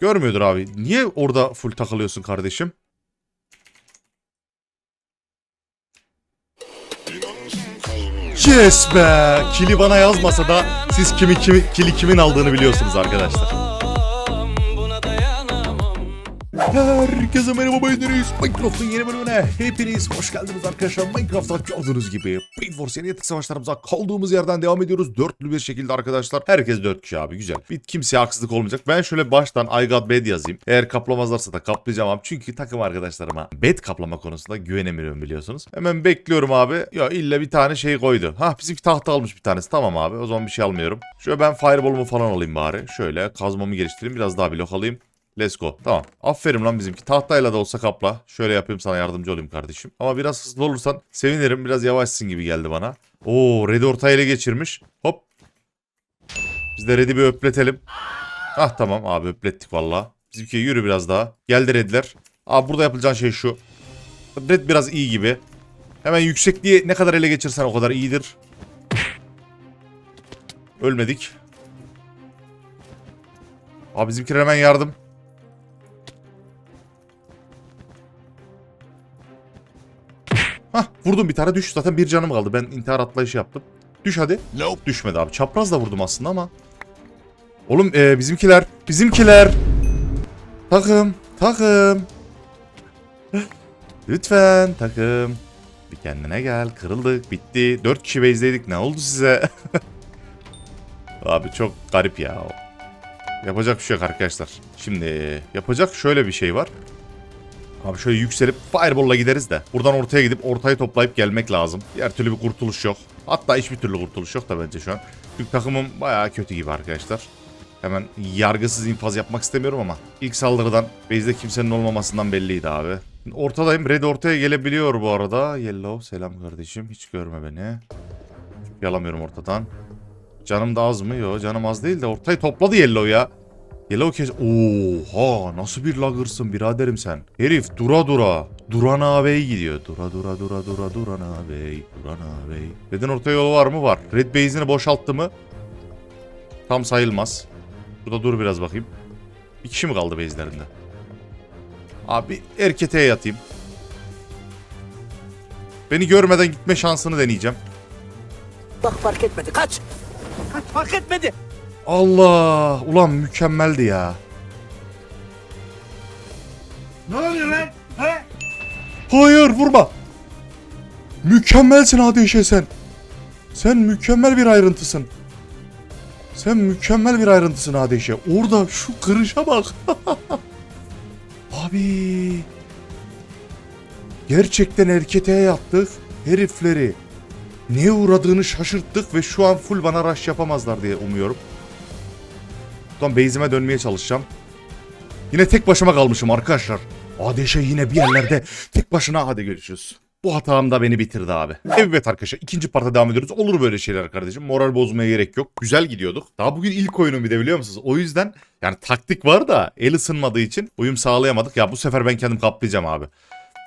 Görmüyordur abi. Niye orada full takılıyorsun kardeşim? Yes be! Kili bana yazmasa da siz kimi, kimi kili kimin aldığını biliyorsunuz arkadaşlar. Herkese merhaba beğeniriz. Minecraft'ın yeni bölümüne hepiniz hoş geldiniz arkadaşlar. Minecraft'ta gördüğünüz gibi Force yeni yatık savaşlarımıza kaldığımız yerden devam ediyoruz. Dörtlü bir şekilde arkadaşlar. Herkes dört kişi abi güzel. Bir kimseye haksızlık olmayacak. Ben şöyle baştan I got bed yazayım. Eğer kaplamazlarsa da kaplayacağım abi. Çünkü takım arkadaşlarıma bed kaplama konusunda güvenemiyorum biliyorsunuz. Hemen bekliyorum abi. Ya illa bir tane şey koydu. Ha bizimki tahta almış bir tanesi. Tamam abi o zaman bir şey almıyorum. Şöyle ben fireball'umu falan alayım bari. Şöyle kazmamı geliştireyim. Biraz daha blok alayım. Let's go. Tamam. Aferin lan bizimki. Tahtayla da olsa kapla. Şöyle yapayım sana yardımcı olayım kardeşim. Ama biraz hızlı olursan sevinirim. Biraz yavaşsın gibi geldi bana. Oo Red'i ortaya ele geçirmiş. Hop. Biz de Red'i bir öpletelim. Ah tamam abi öplettik valla. Bizimki yürü biraz daha. Geldi Red'ler. Abi burada yapılacağın şey şu. Red biraz iyi gibi. Hemen yüksekliği ne kadar ele geçirsen o kadar iyidir. Ölmedik. Abi bizimkiler hemen yardım. Vurdum bir tane düş. Zaten bir canım kaldı. Ben intihar atlayışı yaptım. Düş hadi. Nope. Düşmedi abi. Çapraz da vurdum aslında ama. Oğlum e, bizimkiler. Bizimkiler. Takım. Takım. Lütfen takım. Bir kendine gel. Kırıldık. Bitti. Dört kişi base'deydik. Ne oldu size? abi çok garip ya. Yapacak bir şey yok arkadaşlar. Şimdi yapacak şöyle bir şey var. Abi şöyle yükselip fireball'la gideriz de. Buradan ortaya gidip ortayı toplayıp gelmek lazım. Diğer türlü bir kurtuluş yok. Hatta hiçbir türlü kurtuluş yok da bence şu an. Çünkü takımım bayağı kötü gibi arkadaşlar. Hemen yargısız infaz yapmak istemiyorum ama ilk saldırıdan base'de kimsenin olmamasından belliydi abi. Ortadayım. Red ortaya gelebiliyor bu arada. Yellow selam kardeşim. Hiç görme beni. Yalamıyorum ortadan. Canım da az mı? Yok canım az değil de ortayı topladı Yellow ya. Yellow kes... Oha nasıl bir lagırsın biraderim sen. Herif dura dura. Duran ağabey gidiyor. Dura dura dura dura Duran ağabey. Duran ağabey. Red'in orta yolu var mı? Var. Red base'ini boşalttı mı? Tam sayılmaz. Burada dur biraz bakayım. Bir kişi mi kaldı base'lerinde? Abi erketeye yatayım. Beni görmeden gitme şansını deneyeceğim. Bak fark etmedi. Kaç. Kaç fark etmedi. Allah! Ulan mükemmeldi ya. Ne oluyor lan? He? Hayır vurma. Mükemmelsin Adeşe sen. Sen mükemmel bir ayrıntısın. Sen mükemmel bir ayrıntısın Adeşe. Orada şu kırışa bak. Abi. Gerçekten erketeye yaptık. Herifleri. Neye uğradığını şaşırttık ve şu an full bana rush yapamazlar diye umuyorum. Buradan base'ime dönmeye çalışacağım. Yine tek başıma kalmışım arkadaşlar. Adeşe yine bir yerlerde tek başına hadi görüşürüz. Bu hatam da beni bitirdi abi. Evet arkadaşlar ikinci parta devam ediyoruz. Olur böyle şeyler kardeşim. Moral bozmaya gerek yok. Güzel gidiyorduk. Daha bugün ilk oyunum bir de biliyor musunuz? O yüzden yani taktik var da el ısınmadığı için uyum sağlayamadık. Ya bu sefer ben kendim kaplayacağım abi.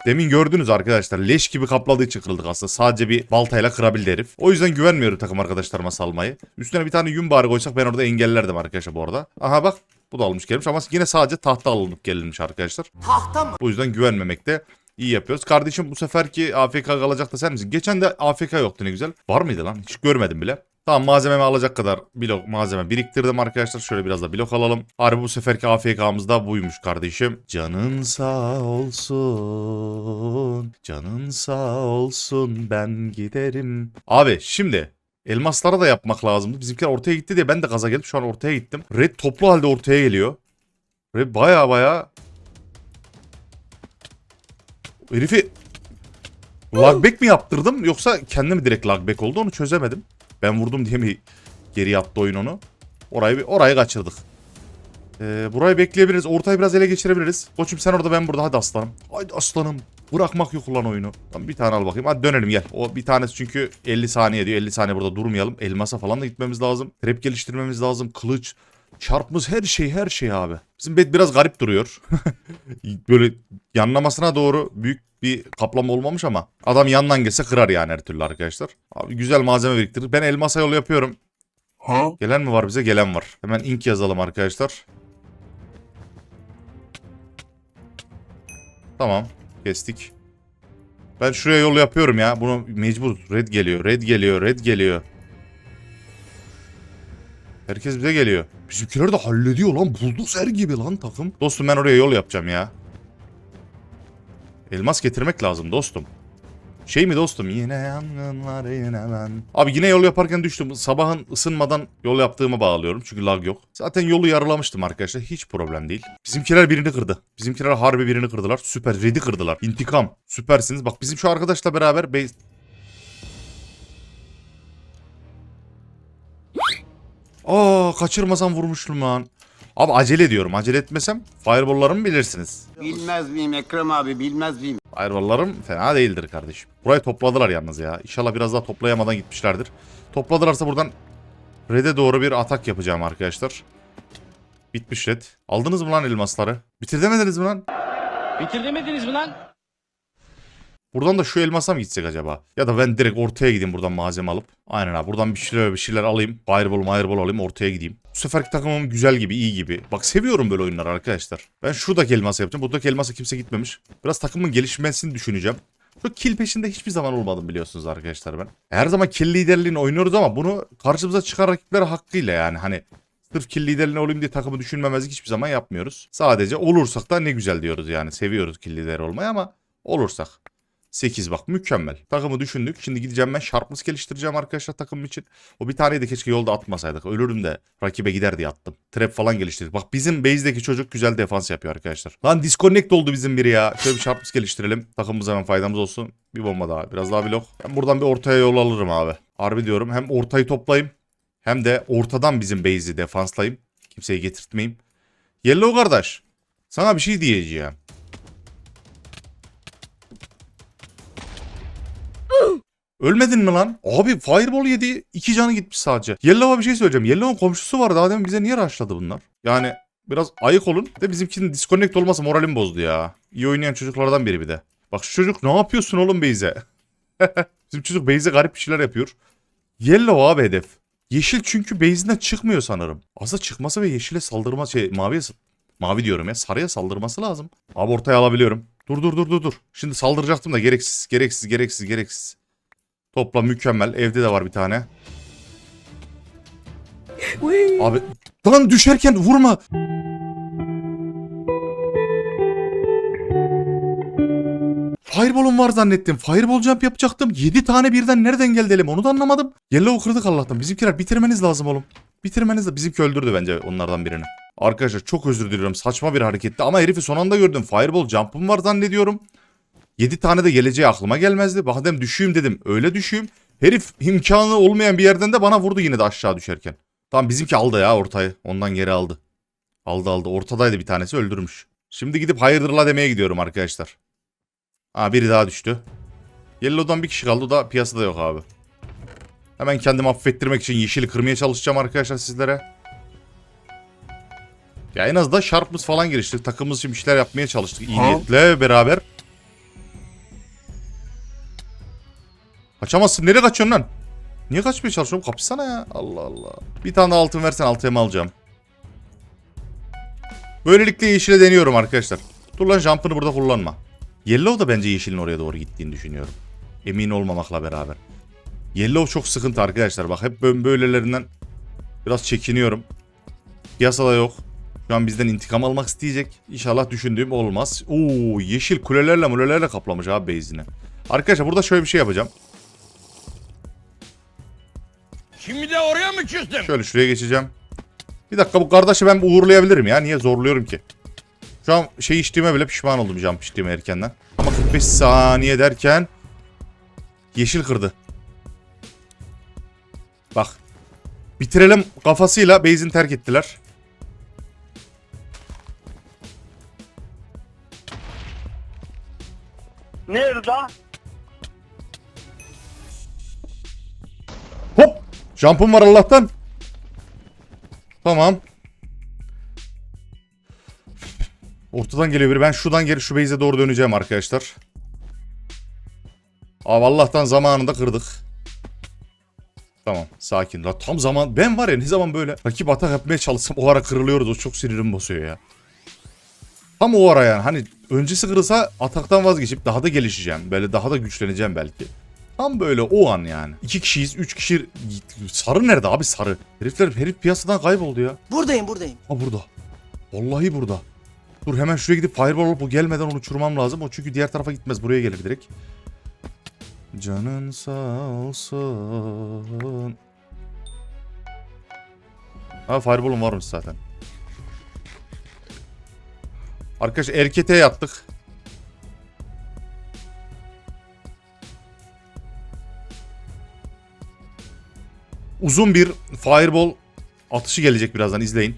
Demin gördünüz arkadaşlar leş gibi kapladığı için kırıldık aslında. Sadece bir baltayla kırabildi herif. O yüzden güvenmiyorum takım arkadaşlarıma salmayı. Üstüne bir tane yün bari koysak ben orada engellerdim arkadaşlar bu arada. Aha bak bu da almış gelmiş ama yine sadece tahta alınıp gelinmiş arkadaşlar. Tahta mı? O yüzden güvenmemekte iyi yapıyoruz. Kardeşim bu seferki AFK kalacak da sen misin? Geçen de AFK yoktu ne güzel. Var mıydı lan? Hiç görmedim bile. Tamam malzememi alacak kadar blok malzeme biriktirdim arkadaşlar. Şöyle biraz da blok alalım. Harbi bu seferki AFK'mız da buymuş kardeşim. Canın sağ olsun. Canın sağ olsun ben giderim. Abi şimdi elmaslara da yapmak lazımdı. Bizimkiler ortaya gitti diye ben de gaza geldim. Şu an ortaya gittim. Red toplu halde ortaya geliyor. Red baya baya Herifi lagback mi yaptırdım yoksa kendi mi direkt lagback oldu onu çözemedim. Ben vurdum diye mi geri yattı oyun onu. Orayı orayı kaçırdık. Ee, burayı bekleyebiliriz. Ortayı biraz ele geçirebiliriz. Koçum sen orada ben burada. Hadi aslanım. Hadi aslanım. Bırakmak yok ulan oyunu. Tamam, bir tane al bakayım. Hadi dönelim gel. O bir tanesi çünkü 50 saniye diyor. 50 saniye burada durmayalım. Elmasa falan da gitmemiz lazım. Trap geliştirmemiz lazım. Kılıç. Çarpımız her şey her şey abi. Bizim bed biraz garip duruyor. Böyle yanlamasına doğru büyük bir kaplama olmamış ama adam yandan gelse kırar yani her türlü arkadaşlar. Abi güzel malzeme biriktirdik. Ben elmasa yolu yapıyorum. Ha? Gelen mi var bize? Gelen var. Hemen ink yazalım arkadaşlar. Tamam. Kestik. Ben şuraya yol yapıyorum ya. Bunu mecbur. Red geliyor. Red geliyor. Red geliyor. Herkes bize geliyor. Bizimkiler de hallediyor lan. Buldozer gibi lan takım. Dostum ben oraya yol yapacağım ya. Elmas getirmek lazım dostum. Şey mi dostum? Yine yangınlar yine ben. Abi yine yol yaparken düştüm. Sabahın ısınmadan yol yaptığımı bağlıyorum. Çünkü lag yok. Zaten yolu yarılamıştım arkadaşlar. Hiç problem değil. Bizimkiler birini kırdı. Bizimkiler harbi birini kırdılar. Süper. Red'i kırdılar. İntikam. Süpersiniz. Bak bizim şu arkadaşla beraber. Aa kaçırmasam vurmuştum lan. Abi acele ediyorum. Acele etmesem fireball'larımı bilirsiniz. Bilmez miyim Ekrem abi bilmez miyim? Fireball'larım fena değildir kardeşim. Burayı topladılar yalnız ya. İnşallah biraz daha toplayamadan gitmişlerdir. Topladılarsa buradan red'e doğru bir atak yapacağım arkadaşlar. Bitmiş red. Aldınız mı lan elmasları? Bitiremediniz mi lan? Bitiremediniz mi lan? Buradan da şu elmasa mı gitsek acaba? Ya da ben direkt ortaya gideyim buradan malzeme alıp. Aynen abi buradan bir şeyler bir şeyler alayım. Fireball fireball alayım ortaya gideyim. Bu seferki takımım güzel gibi iyi gibi. Bak seviyorum böyle oyunları arkadaşlar. Ben şuradaki elması yapacağım. Buradaki elmasa kimse gitmemiş. Biraz takımın gelişmesini düşüneceğim. Şu kill peşinde hiçbir zaman olmadım biliyorsunuz arkadaşlar ben. Her zaman kill liderliğini oynuyoruz ama bunu karşımıza çıkan rakipler hakkıyla yani hani Sırf kill liderliğine olayım diye takımı düşünmemezlik hiçbir zaman yapmıyoruz. Sadece olursak da ne güzel diyoruz yani. Seviyoruz kill lideri olmayı ama olursak. 8 bak mükemmel. Takımı düşündük. Şimdi gideceğim ben Sharpness geliştireceğim arkadaşlar takımım için. O bir taneyi de keşke yolda atmasaydık. Ölürüm de rakibe gider diye attım. Trap falan geliştirdik. Bak bizim base'deki çocuk güzel defans yapıyor arkadaşlar. Lan disconnect oldu bizim biri ya. Şöyle bir Sharpness geliştirelim. Takımımız hemen faydamız olsun. Bir bomba daha. Biraz daha blok. Ben buradan bir ortaya yol alırım abi. Harbi diyorum. Hem ortayı toplayayım. Hem de ortadan bizim base'i defanslayayım. Kimseyi getirtmeyeyim. Yellow kardeş. Sana bir şey diyeceğim. Ölmedin mi lan? Abi fireball yedi. iki canı gitmiş sadece. Yellow'a bir şey söyleyeceğim. Yellow'un komşusu var. Daha demin bize niye rushladı bunlar? Yani biraz ayık olun. De bizimkinin disconnect olması moralim bozdu ya. İyi oynayan çocuklardan biri bir de. Bak şu çocuk ne yapıyorsun oğlum base'e? Bizim çocuk base'e garip bir şeyler yapıyor. Yellow abi hedef. Yeşil çünkü base'inden çıkmıyor sanırım. Aslında çıkması ve yeşile saldırma şey maviye mavi diyorum ya sarıya saldırması lazım. Abi ortaya alabiliyorum. Dur dur dur dur dur. Şimdi saldıracaktım da gereksiz gereksiz gereksiz gereksiz. Topla mükemmel. Evde de var bir tane. Abi lan düşerken vurma. Fireball'um var zannettim. Fireball jump yapacaktım. 7 tane birden nereden geldi elim onu da anlamadım. Yellow kırdık Allah'tan. Bizimkiler bitirmeniz lazım oğlum. Bitirmeniz de bizimki öldürdü bence onlardan birini. Arkadaşlar çok özür diliyorum. Saçma bir hareketti ama herifi son anda gördüm. Fireball jump'um var zannediyorum. 7 tane de geleceği aklıma gelmezdi. Badem düşeyim dedim. Öyle düşeyim. Herif imkanı olmayan bir yerden de bana vurdu yine de aşağı düşerken. Tamam bizimki aldı ya ortayı. Ondan geri aldı. Aldı aldı. Ortadaydı bir tanesi öldürmüş. Şimdi gidip hayırdırla demeye gidiyorum arkadaşlar. Aa biri daha düştü. Yellow'dan bir kişi kaldı. O da piyasada yok abi. Hemen kendimi affettirmek için yeşili kırmaya çalışacağım arkadaşlar sizlere. Ya en azından Sharpness falan geliştirdik. Takımımız için bir şeyler yapmaya çalıştık. İyi niyetle beraber. Kaçamazsın. Nereye kaçıyorsun lan? Niye kaçmaya çalışıyorum? Kapışsana ya. Allah Allah. Bir tane altın versen altıya mı alacağım? Böylelikle yeşile deniyorum arkadaşlar. Dur lan jump'ını burada kullanma. Yellow da bence yeşilin oraya doğru gittiğini düşünüyorum. Emin olmamakla beraber. Yellow çok sıkıntı arkadaşlar. Bak hep bö- böylelerinden biraz çekiniyorum. Piyasada yok. Şu an bizden intikam almak isteyecek. İnşallah düşündüğüm olmaz. Oo yeşil kulelerle mulelerle kaplamış abi base'ini. Arkadaşlar burada şöyle bir şey yapacağım. Şimdi de oraya mı küstün? Şöyle şuraya geçeceğim. Bir dakika bu kardeşi ben uğurlayabilirim ya. Niye zorluyorum ki? Şu an şey içtiğime bile pişman oldum jump içtiğime erkenden. Ama 45 saniye derken yeşil kırdı. Bak. Bitirelim kafasıyla base'ini terk ettiler. Nerede? Jump'ım var Allah'tan. Tamam. Ortadan geliyor biri. Ben şuradan geri şu base'e doğru döneceğim arkadaşlar. Abi Allah'tan zamanında kırdık. Tamam sakin. La tam zaman ben var ya ne zaman böyle rakip atak yapmaya çalışsam o ara kırılıyoruz. O çok sinirim bozuyor ya. Tam o ara yani hani öncesi kırılsa ataktan vazgeçip daha da gelişeceğim. Böyle daha da güçleneceğim belki. Tam böyle o an yani. İki kişiyiz, üç kişi... Sarı nerede abi sarı? Herifler, herif piyasadan kayboldu ya. Buradayım buradayım. Ha burada. Vallahi burada. Dur hemen şuraya gidip fireball olup o gelmeden onu uçurmam lazım. O çünkü diğer tarafa gitmez. Buraya gelir direkt. Canın sağ olsun. Ha fireball'um varmış zaten. Arkadaş erkete yattık. Uzun bir fireball atışı gelecek birazdan izleyin.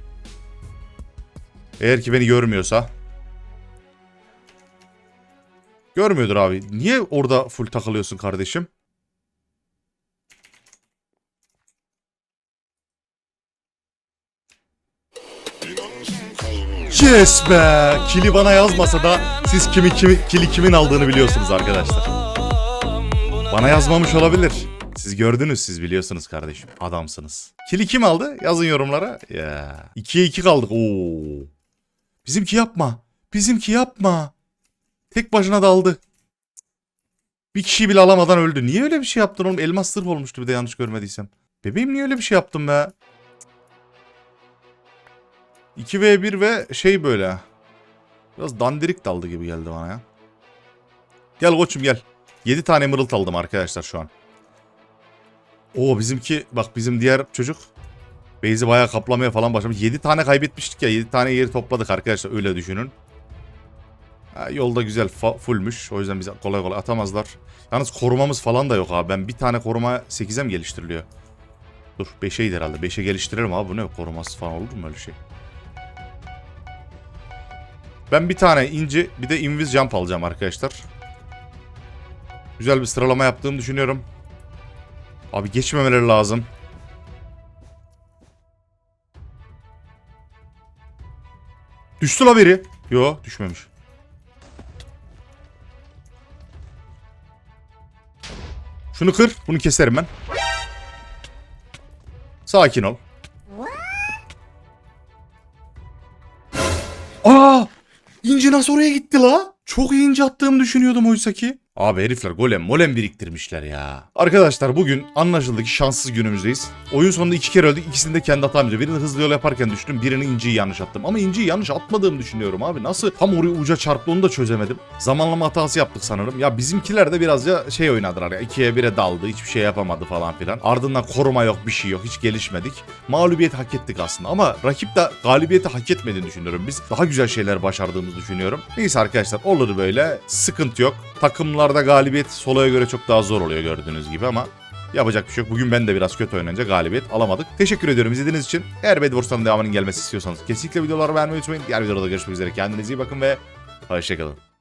Eğer ki beni görmüyorsa. Görmüyordur abi. Niye orada full takılıyorsun kardeşim? Yes be! Kili bana yazmasa da siz kimi, kimi kili kimin aldığını biliyorsunuz arkadaşlar. Bana yazmamış olabilir. Siz gördünüz siz biliyorsunuz kardeşim. Adamsınız. Kili kim aldı? Yazın yorumlara. Ya. 2'ye 2 kaldık. Oo. Bizimki yapma. Bizimki yapma. Tek başına daldı. Bir kişi bile alamadan öldü. Niye öyle bir şey yaptın oğlum? Elmas sırf olmuştu bir de yanlış görmediysem. Bebeğim niye öyle bir şey yaptın be? 2v1 ve şey böyle. Biraz dandirik daldı gibi geldi bana ya. Gel koçum gel. 7 tane mırılt aldım arkadaşlar şu an. Oo bizimki bak bizim diğer çocuk Base'i bayağı kaplamaya falan başlamış. 7 tane kaybetmiştik ya. 7 tane yeri topladık arkadaşlar öyle düşünün. Ha, yolda güzel fullmüş. O yüzden bize kolay kolay atamazlar. Yalnız korumamız falan da yok abi. Ben bir tane koruma 8'e mi geliştiriliyor? Dur 5'eydi herhalde. 5'e geliştiririm abi. Bu ne koruması falan olur mu öyle şey? Ben bir tane inci bir de invis jump alacağım arkadaşlar. Güzel bir sıralama yaptığımı düşünüyorum. Abi geçmemeleri lazım. Düştü la biri. Yo düşmemiş. Şunu kır. Bunu keserim ben. Sakin ol. Aa! İnci nasıl oraya gitti la? Çok iyi ince attığımı düşünüyordum oysa ki. Abi herifler golem molem biriktirmişler ya. Arkadaşlar bugün anlaşıldı ki şanssız günümüzdeyiz. Oyun sonunda iki kere öldük. İkisini de kendi hatamca. Birini hızlı yol yaparken düştüm. Birini inciyi yanlış attım. Ama inciyi yanlış atmadığımı düşünüyorum abi. Nasıl tam oraya uca çarptı onu da çözemedim. Zamanlama hatası yaptık sanırım. Ya bizimkiler de birazca şey oynadılar ya. ikiye bire daldı. Hiçbir şey yapamadı falan filan. Ardından koruma yok bir şey yok. Hiç gelişmedik. Mağlubiyet hak ettik aslında. Ama rakip de galibiyeti hak etmediğini düşünüyorum. Biz daha güzel şeyler başardığımızı düşünüyorum. Neyse arkadaşlar olur böyle. Sıkıntı yok. Takımlarda galibiyet soloya göre çok daha zor oluyor gördüğünüz gibi ama Yapacak bir şey yok. Bugün ben de biraz kötü oynayınca galibiyet alamadık. Teşekkür ediyorum izlediğiniz için. Eğer Bedwars'tan devamının gelmesi istiyorsanız kesinlikle videoları beğenmeyi unutmayın. Diğer videoda görüşmek üzere. Kendinize iyi bakın ve hoşçakalın.